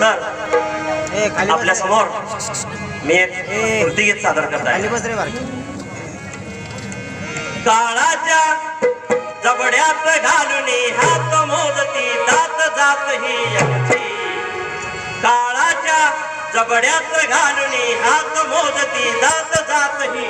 तर आपल्यासमोर मी एक. कृतीगीत सादर करत आहे. काळाच्या जबड्यात घालून हात मोजती दात जात ही काळाच्या जबड्यात घालून हात मोजती दात जात ही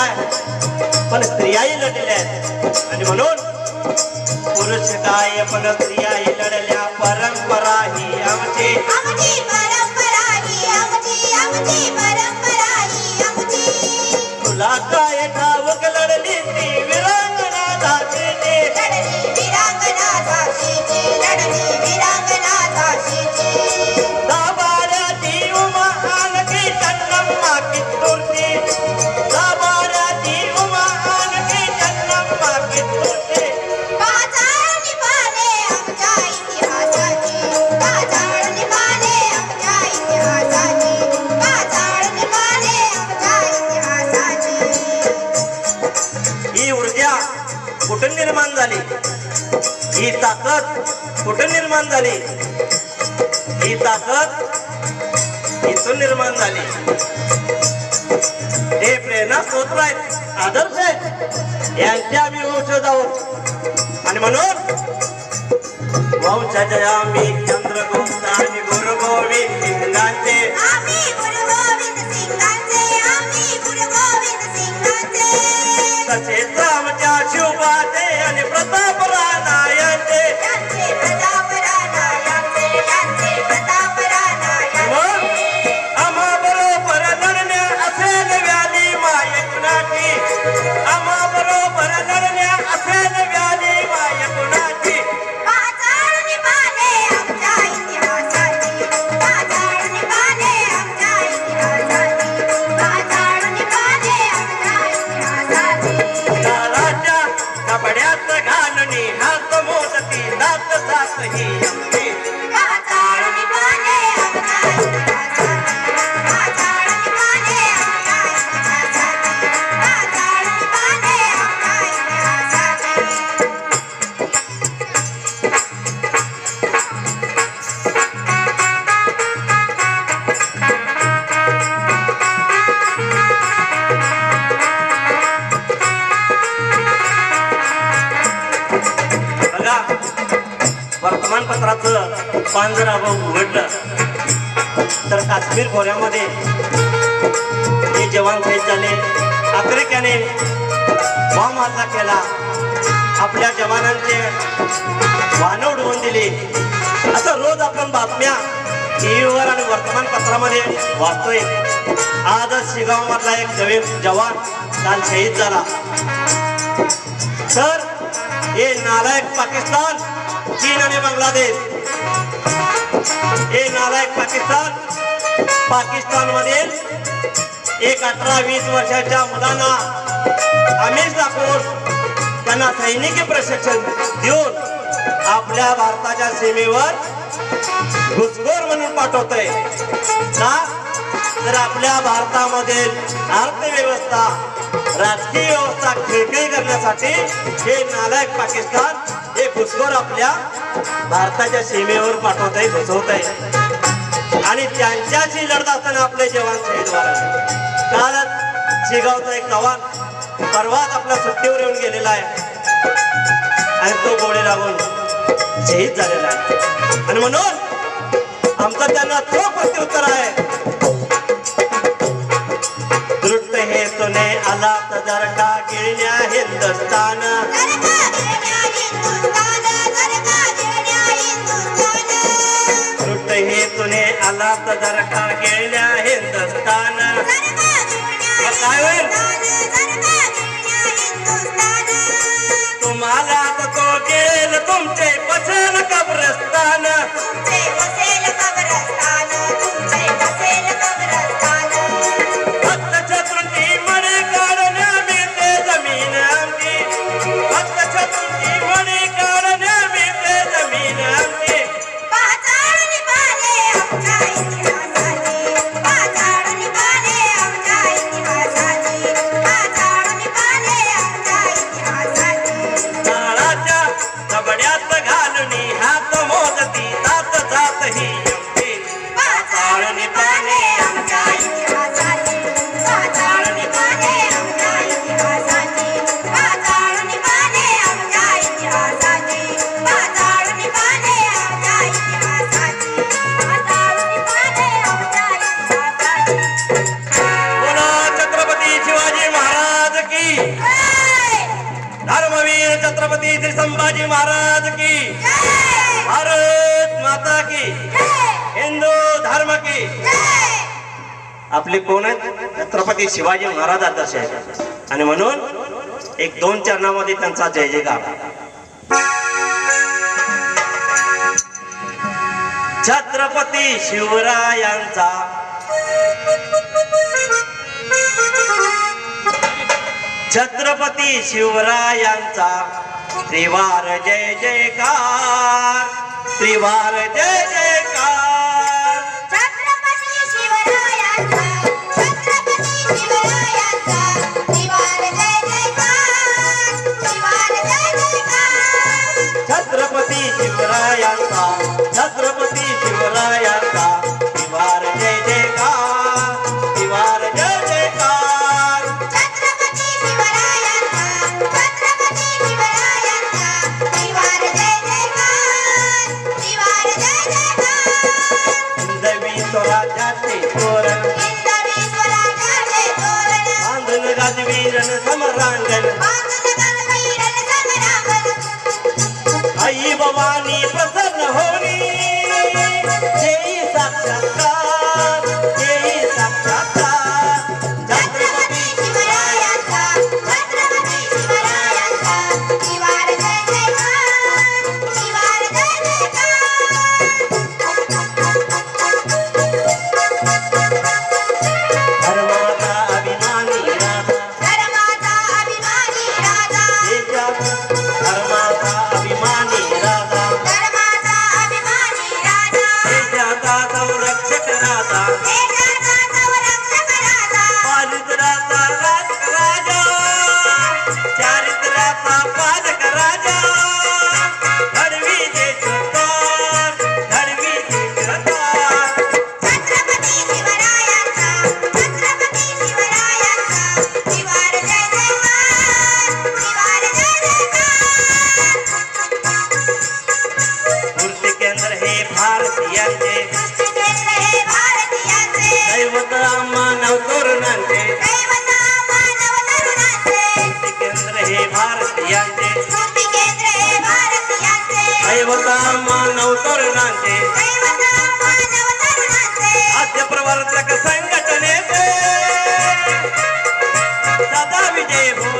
काय? पण स्त्रियाही लढलेल्या आहेत. आणि म्हणून पुरुष काय पण स्त्रियाही लढल्या परंपरा ही आमची. तुला काय ठावक लढली ती विरांगना दाखवली लढली वीरांगना झाशीची लढली वीरांगना झाशीची कुठून निर्माण झाली? ही ताकद कुठून निर्माण झाली? ही ताकद इथून निर्माण झाली. हे प्रेरणा स्तोत्र आहेत आदर्श आहेत. यांच्या आम्ही वंश जाऊ आणि म्हणून वंशजयामी चंद्रगुप्त आणि गुरु गोविंद सिंगांचे. तसेच বাদে मोजती दात जात ही वर्तमानपत्राचं पान जर आपण उघडलं. तर काश्मीर खोऱ्यामध्ये हे जवान शहीद झाले. आफ्रिकेने बॉम्ब हल्ला केला. आपल्या जवानांचे वाहनं उडवून दिली. असं रोज आपण बातम्या टीव्हीवर आणि वर्तमानपत्रामध्ये वाचतोय. आजच शिगावमधला एक जवे- जवान काल शहीद झाला. तर हे नालायक पाकिस्तान चीन आणि बांगलादेश हे नालायक पाकिस्तान. पाकिस्तानमध्ये एक अठरा वीस वर्षाच्या मुलांना आमिष दाखवून त्यांना सैनिकी प्रशिक्षण देऊन आपल्या भारताच्या सीमेवर घुसखोर म्हणून पाठवत का? तर आपल्या भारतामध्ये अर्थव्यवस्था राजकीय व्यवस्था खिळखिळ करण्यासाठी हे नालायक पाकिस्तान घुसखोर आपल्या भारताच्या सीमेवर पाठवत आहे घुसवत आहे आणि त्यांच्याशी लढत असताना आपले जवान शहीद व्हायला कालच शिगावचा एक जवान परवाच आपल्या सुट्टीवर येऊन गेलेला आहे. आणि तो गोळे लागून शहीद झालेला आहे. आणि म्हणून आमचं त्यांना तो प्रत्युत्तर आहे. तुने आलात जर का गिरण्या हिंदुस्तान तुने आलात जर का गिळण्या तुम्हाला तो गिळेल तुमचे पच आपले कोण आहेत? छत्रपती शिवाजी महाराज आदर्श आहेत. आणि म्हणून एक दोन चरणामध्ये त्यांचा जय जयकार. छत्रपती शिवरायांचा. छत्रपती शिवरायांचा. त्रिवार जय जयकार. त्रिवार जय जय வீரன் சமராங்கன் यांचे दैवता मानव तरुणांचे आद्य प्रवर्तक संघटनेचे. सदा विजय भो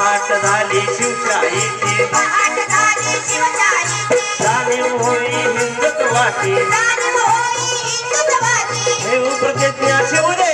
पहाट झाली शिवशाहीची. झाली होळी हिंदुत्वाची. प्रतिज्ञा शिवदे